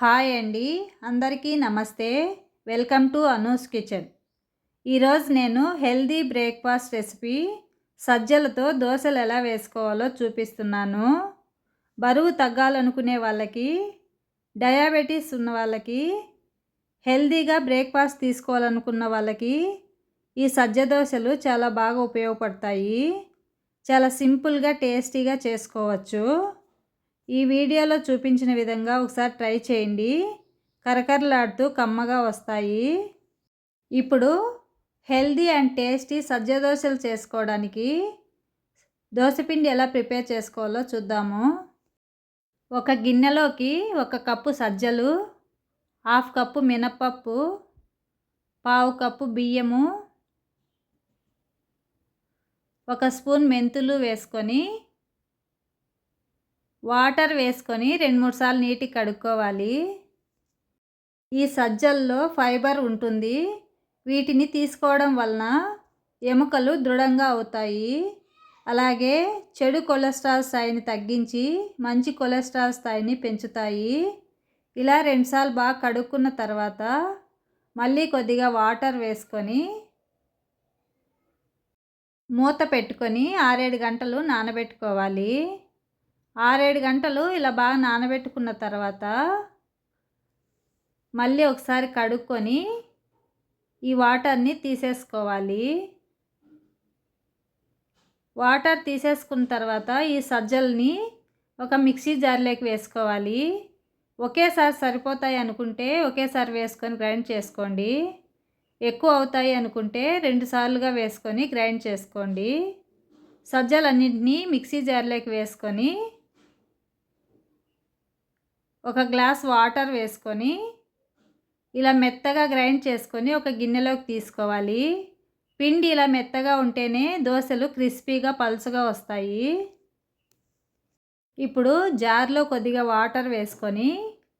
Hi అండి. అందరికీ నమస్తే. Welcome to Anu's kitchen. ఈరోజు నేను హెల్దీ బ్రేక్ఫాస్ట్ రెసిపీ సజ్జలతో దోశలు ఎలా వేసుకోవాలో చూపిస్తున్నాను. బరువు తగ్గాలనుకునే వాళ్ళకి డయాబెటీస్ ఉన్న వాళ్ళకి హెల్దీగా బ్రేక్ఫాస్ట్ తీసుకోవాలనుకున్న వాళ్ళకి ఈ సజ్జ దోశలు చాలా బాగా ఉపయోగపడతాయి. చాలా సింపుల్గా టేస్టీగా చేసుకోవచ్చు. ఈ వీడియోలో చూపించిన విధంగా ఒకసారి ట్రై చేయండి. కరకరలాడుతూ కమ్మగా వస్తాయి. ఇప్పుడు హెల్దీ అండ్ టేస్టీ సజ్జ దోశలు చేసుకోవడానికి దోశపిండి ఎలా ప్రిపేర్ చేసుకోవాలో చూద్దాము. ఒక గిన్నెలోకి ఒక కప్పు సజ్జలు హాఫ్ కప్పు మినప్పప్పు పావు కప్పు బియ్యము ఒక స్పూన్ మెంతులు వేసుకొని వాటర్ వేసుకొని రెండు మూడు సార్లు నీటికి కడుక్కోవాలి. ఈ సజ్జల్లో ఫైబర్ ఉంటుంది. వీటిని తీసుకోవడం వలన ఎముకలు దృఢంగా అవుతాయి. అలాగే చెడు కొలెస్ట్రాల్ స్థాయిని తగ్గించి మంచి కొలెస్ట్రాల్ స్థాయిని పెంచుతాయి. ఇలా రెండుసార్లు బాగా కడుక్కున్న తర్వాత మళ్ళీ కొద్దిగా వాటర్ వేసుకొని మూత పెట్టుకొని ఆరేడు గంటలు నానబెట్టుకోవాలి. ఆరేడు గంటలు ఇలా బాగా నానబెట్టుకున్న తర్వాత మళ్ళీ ఒకసారి కడుక్కొని ఈ వాటర్ని తీసేసుకోవాలి. వాటర్ తీసేసుకున్న తర్వాత ఈ సజ్జల్ని ఒక మిక్సీ జార్లోకి వేసుకోవాలి. ఒకేసారి సరిపోతాయి అనుకుంటే ఒకేసారి వేసుకొని గ్రైండ్ చేసుకోండి. ఎక్కువ అవుతాయి అనుకుంటే రెండు సార్లుగా వేసుకొని గ్రైండ్ చేసుకోండి. సజ్జలన్నింటినీ మిక్సీ జార్లోకి వేసుకొని ఒక గ్లాస్ వాటర్ వేసుకొని ఇలా మెత్తగా గ్రైండ్ చేసుకొని ఒక గిన్నెలోకి తీసుకోవాలి. పిండి ఇలా మెత్తగా ఉంటేనే దోశలు క్రిస్పీగా పలుచగా వస్తాయి. ఇప్పుడు జార్లో కొద్దిగా వాటర్ వేసుకొని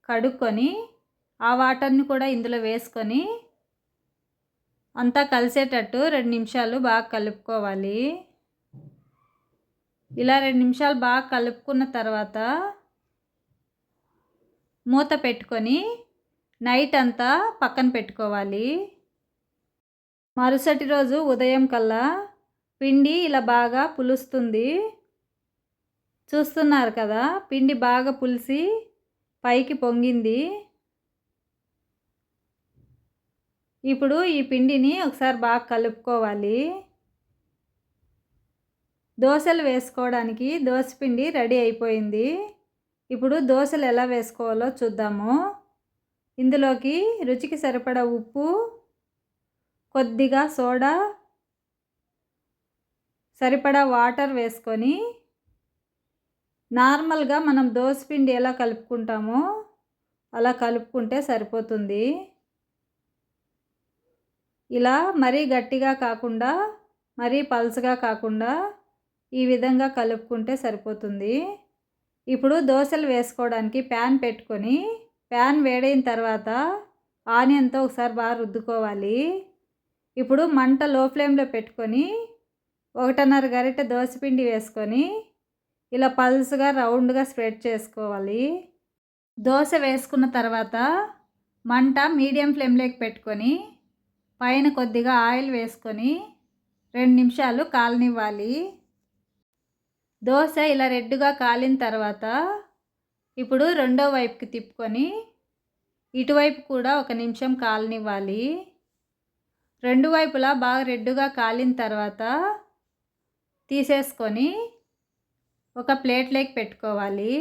కడుక్కొని ఆ వాటర్ని కూడా ఇందులో వేసుకొని అంతా కలిసేటట్టు రెండు నిమిషాలు బాగా కలుపుకోవాలి. ఇలా రెండు నిమిషాలు బాగా కలుపుకున్న తర్వాత మూత పెట్టుకొని నైట్ అంతా పక్కన పెట్టుకోవాలి. మరుసటి రోజు ఉదయం కల్లా పిండి ఇలా బాగా పులుస్తుంది. చూస్తున్నారు కదా పిండి బాగా పులిసి పైకి పొంగింది. ఇప్పుడు ఈ పిండిని ఒకసారి బాగా కలుపుకోవాలి. దోశలు వేసుకోవడానికి దోశ పిండి రెడీ అయిపోయింది. ఇప్పుడు దోశలు ఎలా వేసుకోవాలో చూద్దాము. ఇందులోకి రుచికి సరిపడ ఉప్పు కొద్దిగా సోడా సరిపడా వాటర్ వేసుకొని నార్మల్గా మనం పిండి ఎలా కలుపుకుంటామో అలా కలుపుకుంటే సరిపోతుంది. ఇలా మరీ గట్టిగా కాకుండా మరీ పల్చగా కాకుండా ఈ విధంగా కలుపుకుంటే సరిపోతుంది. ఇప్పుడు దోశలు వేసుకోవడానికి ప్యాన్ పెట్టుకొని ప్యాన్ వేడైన తర్వాత ఆనియన్తో ఒకసారి బాగా రుద్దుకోవాలి. ఇప్పుడు మంట లో ఫ్లేమ్లో పెట్టుకొని ఒకటిన్నర గరిట దోశపిండి వేసుకొని ఇలా పల్స్గా రౌండ్గా స్ప్రెడ్ చేసుకోవాలి. దోశ వేసుకున్న తర్వాత మంట మీడియం ఫ్లేమ్లోకి పెట్టుకొని పైన కొద్దిగా ఆయిల్ వేసుకొని రెండు నిమిషాలు కాలనివ్వాలి. దోశ ఇలా రెడ్డుగా కాలిన తర్వాత ఇప్పుడు రెండో వైపుకి తిప్పుకొని ఇటువైపు కూడా ఒక నిమిషం కాలనివ్వాలి. రెండు వైపులా బాగా రెడ్డుగా కాలిన తర్వాత తీసేసుకొని ఒక ప్లేట్లోకి పెట్టుకోవాలి.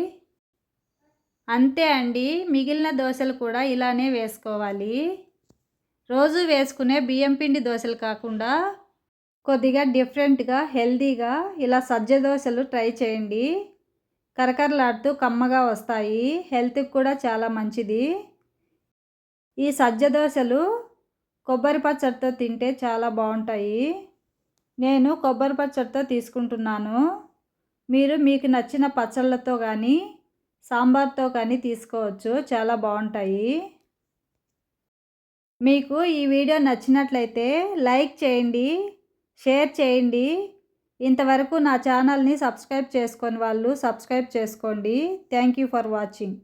అంతే అండి. మిగిలిన దోశలు కూడా ఇలానే వేసుకోవాలి. రోజు వేసుకునే బియ్యం పిండి దోశలు కాకుండా కొద్దిగా డిఫరెంట్గా హెల్తీగా ఇలా సజ్జ దోశలు ట్రై చేయండి. కరకరలాడుతూ కమ్మగా వస్తాయి. హెల్త్కి కూడా చాలా మంచిది. ఈ సజ్జ దోశలు కొబ్బరి పచ్చడితో తింటే చాలా బాగుంటాయి. నేను కొబ్బరి పచ్చడితో తీసుకుంటున్నాను. మీరు మీకు నచ్చిన పచ్చళ్ళతో కానీ సాంబార్తో కానీ తీసుకోవచ్చు. చాలా బాగుంటాయి. మీకు ఈ వీడియో నచ్చినట్లయితే లైక్ చేయండి. షేర్ చేయండి. ఇంతవరకు నా ఛానల్ని సబ్స్క్రైబ్ చేసుకొని వాళ్ళు సబ్స్క్రైబ్ చేసుకోండి. Thank you for watching.